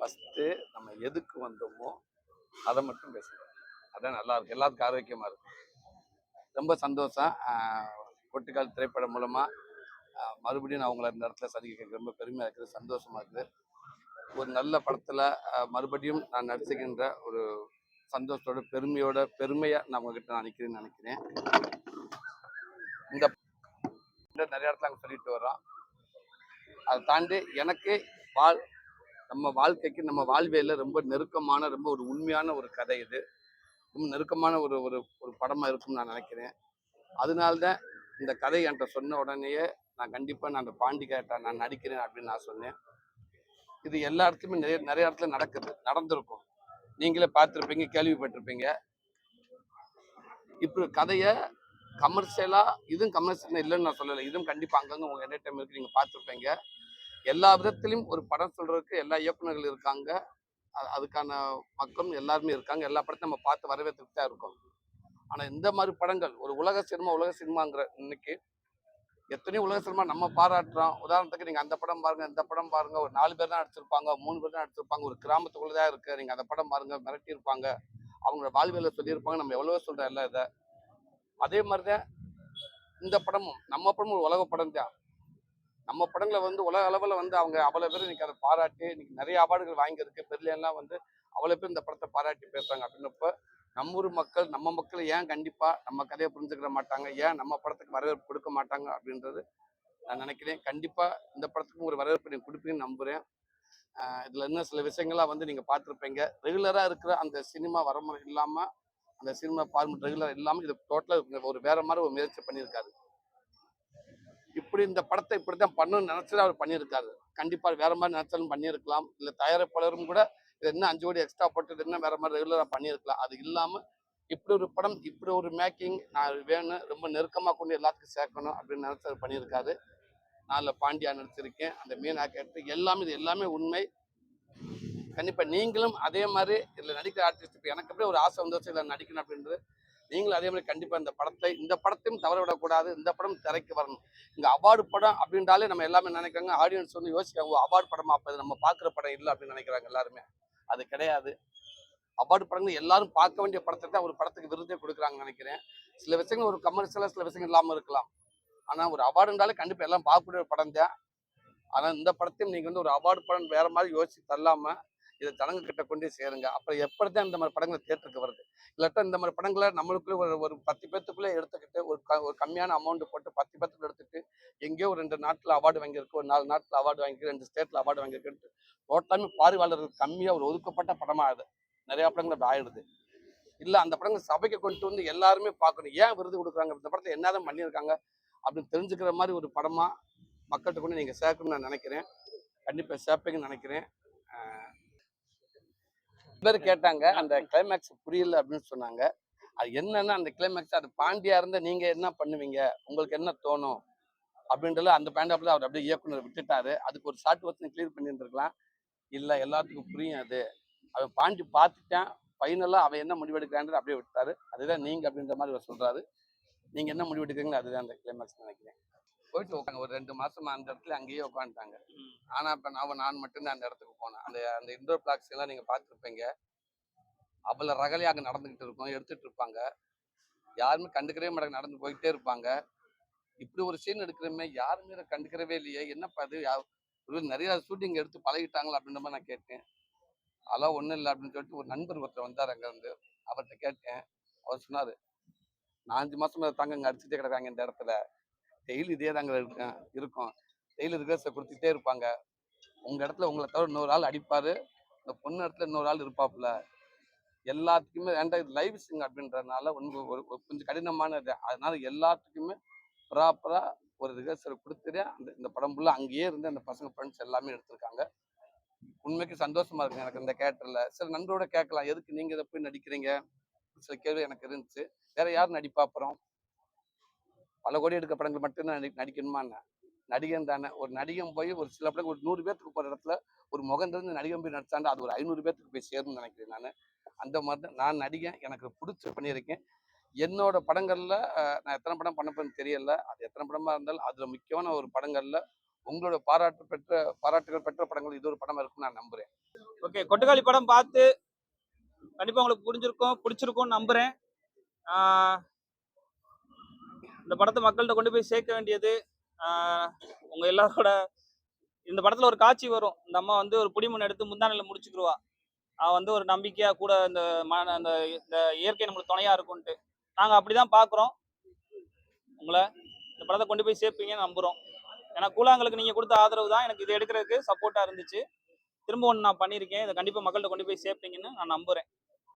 First நம்ம எதுக்கு வந்தோமோ அதை மட்டும் பேசணும் அதான் நல்லா இருக்கு. எல்லாத்துக்கும் ஆரோக்கியமா இருக்கும் ரொம்ப சந்தோஷம். கொட்டுக்கால் திரைப்படம் மூலமா மறுபடியும் நான் உங்களை இந்த இடத்துல சந்திக்க ரொம்ப பெருமையா இருக்குது. சந்தோஷமா இருக்குது. ஒரு நல்ல படத்துல மறுபடியும் நான் நடிச்சுக்கின்ற ஒரு சந்தோஷத்தோட பெருமையோட பெருமையா நான் உங்ககிட்ட நான் நினைக்கிறேன்னு நினைக்கிறேன். இந்த நிறைய இடத்துல அங்கே சொல்லிட்டு வர்றோம். அதை தாண்டி எனக்கு வாழ் நம்ம வாழ்க்கைக்கு நம்ம வாழ்வியல ரொம்ப நெருக்கமான ரொம்ப ஒரு உண்மையான ஒரு கதை இது. ரொம்ப நெருக்கமான ஒரு ஒரு ஒரு படமாக இருக்கும்னு நான் நினைக்கிறேன். அதனால்தான் இந்த கதை என்கிட்ட சொன்ன உடனேயே நான் கண்டிப்பாக நான் அந்த பாண்டி கேட்டா நான் நடிக்கிறேன் அப்படின்னு நான் சொன்னேன். இது எல்லா இடத்துலையுமே நிறைய நிறைய இடத்துல நடக்குது நடந்திருக்கும். நீங்களே பார்த்துருப்பீங்க கேள்விப்பட்டிருப்பீங்க. இப்போ கதையை கமர்ஷியலாக இதுவும் கமர்ஷியல் இல்லைன்னு நான் சொல்லலை. இதுவும் கண்டிப்பாக அங்கங்கே உங்கள் என்டர்டைம் நீங்கள் பார்த்துருப்பீங்க. எல்லா விதத்திலையும் ஒரு படம் சொல்றதுக்கு எல்லா இயக்குநர்கள் இருக்காங்க. அதுக்கான மக்களும் எல்லாருமே இருக்காங்க. எல்லா படத்தையும் நம்ம பார்த்து வரவேற்றுட்டு தான் இருக்கோம். ஆனா இந்த மாதிரி படங்கள் ஒரு உலக சினிமா உலக சினிமாங்கிற இன்னைக்கு எத்தனையோ உலக சினிமா நம்ம பாராட்டுறோம். உதாரணத்துக்கு நீங்க அந்த படம் பாருங்க இந்த படம் பாருங்க ஒரு நாலு பேர் தான் நடிச்சிருப்பாங்க மூணு பேர் தான் நடிச்சிருப்பாங்க ஒரு கிராமத்துக்குள்ளதான் இருக்கு. நீங்க அந்த படம் பாருங்க மிரட்டி இருப்பாங்க. அவங்களோட வாழ்வியல சொல்லியிருப்பாங்க நம்ம எவ்வளவோ சொல்றோம் எல்லாம் இதை. அதே மாதிரிதான் இந்த படமும் நம்ம படமும் ஒரு உலக படம் தான். நம்ம படங்களை வந்து உலக அளவில் வந்து அவங்க அவ்வளோ பேர் இன்னைக்கு அதை பாராட்டி இன்னைக்கு நிறைய அவார்டுகள் வாங்கியிருக்கு. பெர்லியன்லாம் வந்து அவ்வளோ பேர் இந்த படத்தை பாராட்டி பேசுகிறாங்க அப்படின்னப்ப நம்ம ஊர் மக்கள் நம்ம மக்கள் ஏன் கண்டிப்பாக நம்ம கதையை புரிஞ்சுக்கிற மாட்டாங்க? ஏன் நம்ம படத்துக்கு வரவேற்பு கொடுக்க மாட்டாங்க? அப்படின்றது நான் நினைக்கிறேன். கண்டிப்பாக இந்த படத்துக்கும் ஒரு வரவேற்பு நீங்கள் கொடுப்பீங்கன்னு நம்புகிறேன் இதில் இன்னும் சில விஷயங்கள்லாம் வந்து நீங்கள் பார்த்துருப்பீங்க. ரெகுலராக இருக்கிற அந்த சினிமா வரமுறை இல்லாமல் அந்த சினிமா ஃபார்மெட் ரெகுலர் இல்லாமல் இது டோட்டலாக ஒரு வேற மாதிரி ஒரு முயற்சி பண்ணியிருக்காரு. இப்படி இந்த படத்தை இப்படி தான் பண்ணணும்னு நினைச்சது அவர் பண்ணியிருக்காரு. கண்டிப்பாக வேற மாதிரி நினைச்சாலும் பண்ணியிருக்கலாம். இல்லை தயாரிப்பாளரும் கூட இது என்ன அஞ்சு கோடி எக்ஸ்ட்ரா போட்டு என்ன வேற மாதிரி ரெகுலராக பண்ணியிருக்கலாம். அது இல்லாமல் இப்படி ஒரு படம் இப்படி ஒரு மேக்கிங் நான் வேணும் ரொம்ப நெருக்கமாக கொண்டு எல்லாத்துக்கும் சேர்க்கணும் அப்படின்னு நினைச்சு அவர் பண்ணியிருக்காரு. நான் பாண்டியா நடிச்சிருக்கேன். அந்த மீனா கேட்டு எல்லாமே இது எல்லாமே உண்மை. கண்டிப்பாக நீங்களும் அதே மாதிரி இதில் நடிக்கிற ஆர்டிஸ்ட் இப்போ எனக்கு அப்படியே ஒரு ஆசை வந்துச்சு இதில் நடிக்கணும் அப்படின்றது. நீங்களும் அதே மாதிரி கண்டிப்பாக இந்த படத்தை இந்த படத்தையும் தவற விடக்கூடாது இந்த படம் திரைக்கு வரணும். இங்கே அவார்டு படம் அப்படின்றாலே நம்ம எல்லாமே நினைக்கிறாங்க. ஆடியன்ஸ் வந்து யோசிக்காங்க அவார்டு படமா? அப்போ நம்ம பார்க்குற படம் இல்லை அப்படின்னு நினைக்கிறாங்க எல்லாருமே. அது கிடையாது. அவார்டு படங்கள் எல்லாரும் பார்க்க வேண்டிய படத்தை தான் ஒரு படத்துக்கு விருதே கொடுக்குறாங்கன்னு நினைக்கிறேன். சில விஷயங்கள் ஒரு கமர்ஷியலாக சில விஷயங்கள் இல்லாமல் இருக்கலாம். ஆனால் ஒரு அவார்டுன்றாலே கண்டிப்பாக எல்லாம் பார்க்கக்கூடிய ஒரு படம் தான். ஆனால் இந்த படத்தையும் நீங்கள் வந்து ஒரு அவார்டு படம் வேற மாதிரி யோசிச்சு தள்ளாமல் இதை ஜனங்க கிட்ட கொண்டு சேருங்க. அப்புறம் எப்படிதான் இந்த மாதிரி படங்கள் தேட்டருக்கு வருது? இல்லாட்டா இந்த மாதிரி படங்களை நம்மளுக்குள்ள ஒரு ஒரு பத்து பேத்துக்குள்ளே எடுத்துக்கிட்டு ஒரு க ஒரு கம்மியான அமௌண்ட் போட்டு பத்து பேத்துக்குள்ள எடுத்துட்டு எங்கேயோ ஒரு ரெண்டு நாட்டில் அவார்டு வாங்கியிருக்கு ஒரு நாலு நாட்டில் அவார்டு வாங்கியிருக்கு ரெண்டு ஸ்டேட்டில் அவார்டு வாங்கியிருக்குன்ட்டு டோட்டலாமே பார்வையாளர்கள் கம்மியாக ஒரு ஒதுக்கப்பட்ட படமாக ஆகுது நிறைய படங்கள் அப்படி ஆயிடுது. இல்லை அந்த படங்கள் சபைக்கு கொண்டு வந்து எல்லாருமே பார்க்கணும். ஏன் விருது கொடுக்குறாங்க? இந்த படத்தை என்னதான் பண்ணியிருக்காங்க? அப்படின்னு தெரிஞ்சுக்கிற மாதிரி ஒரு படமாக மக்கள்கிட்ட கொண்டு நீங்கள் சேர்க்கணும்னு நான் நினைக்கிறேன். கண்டிப்பாக சேர்ப்பீங்கன்னு நினைக்கிறேன். பேர் கேட்டாங்க அந்த கிளைமேக்ஸ் புரியல அப்படின்னு சொன்னாங்க. அது என்னன்னா அந்த கிளைமேக்ஸ் அது பாண்டியா இருந்தா நீங்க என்ன பண்ணுவீங்க? உங்களுக்கு என்ன தோணும்? அப்படின்றத அந்த பேண்டாப்ல அவர் அப்படியே இயக்குனர் விட்டுட்டாரு. அதுக்கு ஒரு ஷார்ட் வச்சு கிளியர் பண்ணியிருந்துருக்கலாம். இல்ல எல்லாத்துக்கும் புரியும் அது. அவன் பாண்டி பார்த்துட்டான். ஃபைனலாக அவன் என்ன முடிவெடுக்கிறான்றது அப்படியே விட்டாரு அதுதான் நீங்க அப்படின்ற மாதிரி அவர் சொல்றாரு. நீங்க என்ன முடிவெடுக்கிறீங்களோ அதுதான் அந்த கிளைமேக்ஸ் நினைக்கிறேன். போயிட்டு உட்காங்க ஒரு ரெண்டு மாசமா அந்த இடத்துல அங்கேயே உட்காந்துட்டாங்க ஆனா இப்ப நான் நான் மட்டும்தான் அந்த இடத்துக்கு போனேன். அந்த அந்த இண்டோர் பிளாக்ஸ் எல்லாம் நீங்க பார்த்துருப்பீங்க. அவ்வளோ ரகலையா அங்கே நடந்துகிட்டு இருக்கும். எடுத்துட்டு இருப்பாங்க. யாருமே கண்டுக்கவே மாட்டாங்க. நடந்து போயிட்டே இருப்பாங்க. இப்படி ஒரு சீன் எடுக்கிறமே யாருமே இதை கண்டுக்கிறவே இல்லையே. என்னப்பா இது? நிறைய ஷூட்டிங் எடுத்து பழகிட்டாங்களா அப்படின்ற மாதிரி நான் கேட்டேன். அதெல்லாம் ஒன்றும் இல்லை அப்படின்னு சொல்லிட்டு ஒரு நண்பர் ஒருத்தர் வந்தார் அங்கேருந்து அவர்கிட்ட கேட்டேன். அவர் சொன்னார் நான் அஞ்சு மாசமா தாங்க இங்கே அடிச்சுட்டே கிடக்காங்க இந்த இடத்துல. டெய்லி இதே தாங்க இருக்கேன் இருக்கும். டெய்லி ரிகர்ஸை கொடுத்துட்டே இருப்பாங்க. உங்கள் இடத்துல உங்களை தவிர இன்னொரு ஆள் அடிப்பார். இந்த பொண்ணு இடத்துல இன்னொரு ஆள் இருப்பாப்புல. எல்லாத்துக்குமே ஏன்டா இது லைவ் சிங் அப்படின்றதுனால உங்களுக்கு ஒரு கொஞ்சம் கடினமானது அதனால எல்லாத்துக்குமே ப்ராப்பராக ஒரு ரிஹர்சல் கொடுத்துட்டு அந்த இந்த படம் ஃபுல்லாக அங்கேயே இருந்து அந்த பசங்க ஃப்ரெண்ட்ஸ் எல்லாமே எடுத்திருக்காங்க. உண்மைக்கு சந்தோஷமா இருக்கு எனக்கு இந்த கேட்டரில் சில நண்பரோட கேட்கலாம். எதுக்கு நீங்கள் இதை போய் நடிக்கிறீங்க? சில கேள்வி எனக்கு இருந்துச்சு. வேற யார் நடிப்பா அப்புறம்? பல கோடி எடுக்க படங்கள் மட்டும்தான் நடி நடிக்கணுமா நடிகன் தானே. ஒரு நடிகன் போய் ஒரு சில படங்கள் ஒரு நூறு பேர்த்துக்கு போற இடத்துல ஒரு முகம் தெரிஞ்ச நடிகன் போய் நடிச்சாண்டா அது ஒரு ஐநூறு பேர்த்துக்கு போய் சேரும்னு நினைக்கிறேன் நான். அந்த மாதிரி தான் நான் நடிகன் எனக்கு பிடிச்ச பண்ணியிருக்கேன். என்னோட படங்கள்ல நான் எத்தனை படம் பண்ணப்பேன்னு தெரியல. அது எத்தனை படமா இருந்தாலும் அதுல முக்கியமான ஒரு படங்கள்ல உங்களோட பாராட்டு பெற்ற பாராட்டுகள் பெற்ற படங்கள் இது ஒரு படம் இருக்குன்னு நான் நம்புறேன். ஓகே கொட்டுக்காளி படம் பார்த்து கண்டிப்பா உங்களுக்கு புரிஞ்சிருக்கும் பிடிச்சிருக்கும்னு நம்புறேன். ஆஹ் இந்த படத்தை மக்கள்கிட்ட கொண்டு போய் சேர்க்க வேண்டியது உங்க எல்லாரோட இந்த படத்துல ஒரு காட்சி வரும். இந்த அம்மா வந்து ஒரு புடிமண் எடுத்து முந்தானையில முடிச்சுக்கிருவா. அவ வந்து ஒரு நம்பிக்கையா கூட இந்த ம- அந்த இந்த இயற்கை நம்மளுக்கு துணையா இருக்கும்ட்டு நாங்க அப்படிதான் பாக்குறோம். உங்களை இந்த படத்தை கொண்டு போய் சேர்ப்பீங்கன்னு நம்புறோம். ஏன்னா கூழாங்களுக்கு நீங்க கொடுத்த ஆதரவு தான் எனக்கு இது எடுக்கிறதுக்கு சப்போர்ட்டா இருந்துச்சு. திரும்ப ஒன்று நான் பண்ணியிருக்கேன். இதை கண்டிப்பாக மக்கள்கிட்ட கொண்டு போய் சேர்ப்பீங்கன்னு நான் நம்புறேன்.